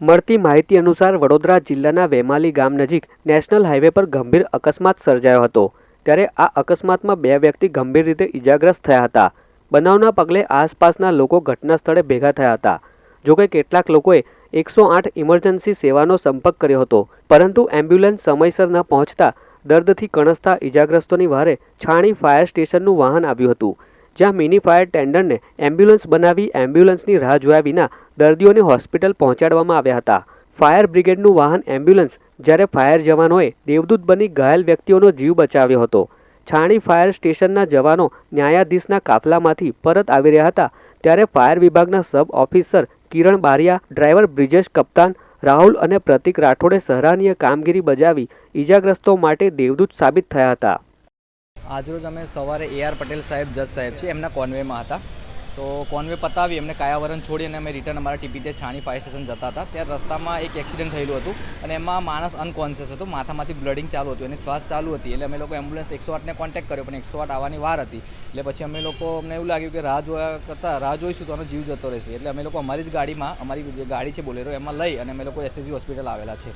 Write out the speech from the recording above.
મળતી માહિતી અનુસાર વડોદરા જિલ્લાના વેમાલી ગામ નજીક નેશનલ હાઈવે પર ગંભીર અકસ્માત સર્જાયો હતો. ત્યારે આ અકસ્માતમાં બે વ્યક્તિ ગંભીર રીતે ઇજાગ્રસ્ત થયા હતા. બનાવના પગલે આસપાસના લોકો ઘટના સ્થળે ભેગા થયા હતા. જોકે કેટલાક લોકોએ એકસો આઠ ઇમરજન્સી સેવાનો સંપર્ક કર્યો હતો, પરંતુ એમ્બ્યુલન્સ સમયસર ન પહોંચતા દર્દથી કણસતા ઈજાગ્રસ્તોની વારે છાણી ફાયર સ્ટેશનનું વાહન આવ્યું હતું. જ્યાં મિની ફાયર ટેન્ડરને એમ્બ્યુલન્સ બનાવી એમ્બ્યુલન્સની રાહ જોયા વિના દર્દીઓને હોસ્પિટલ પહોંચાડવામાં આવ્યા હતા. ફાયર બ્રિગેડનું વાહન એમ્બ્યુલન્સ જ્યારે ફાયર જવાનોએ દેવદૂત બની ઘાયલ વ્યક્તિઓનો જીવ બચાવ્યો હતો. છાણી ફાયર સ્ટેશનના જવાનો ન્યાયાધીશના કાફલામાંથી પરત આવી રહ્યા હતા ત્યારે ફાયર વિભાગના sub officer Kiran Bariya, driver Brijesh Kaptan, Rahul અને પ્રતિક રાઠોડે સરાહનીય કામગીરી બજાવી ઈજાગ્રસ્તો માટે દેવદૂત સાબિત થયા હતા. આજરોજ અમે સવારે એ આર પટેલ સાહેબ, જજ સાહેબ છે એમના કોન્વેમાં હતા. તો કોન્વે પતાવી, એમને કાયાવરણ છોડી અને અમે રિટર્ન અમારા ટીપીતે છાણી ફાયર સ્ટેશન જતા હતા. ત્યાં રસ્તામાં એક એક્સિડન્ટ થયેલું હતું અને એમાં માણસ અનકોન્શિયસ હતો. માથામાંથી બ્લડિંગ ચાલુ હતું, એની શ્વાસ ચાલુ હતી. એટલે અમે લોકો એમ્બ્યુલન્સ એકસો આઠને કોન્ટેક્ટ કર્યો, પણ એકસો આઠ આવવાની વાર હતી. એટલે પછી અમે લોકો, અમને એવું લાગ્યું કે રાહ જોયા કરતાં, રાહ જોઈશું તો આનો જીવ જતો રહેશે. એટલે અમે લોકો અમારી જ ગાડીમાં, અમારી જે ગાડી છે બોલેરો એમાં લઈ અને અમે લોકો એસએસજી હોસ્પિટલ આવેલા છે.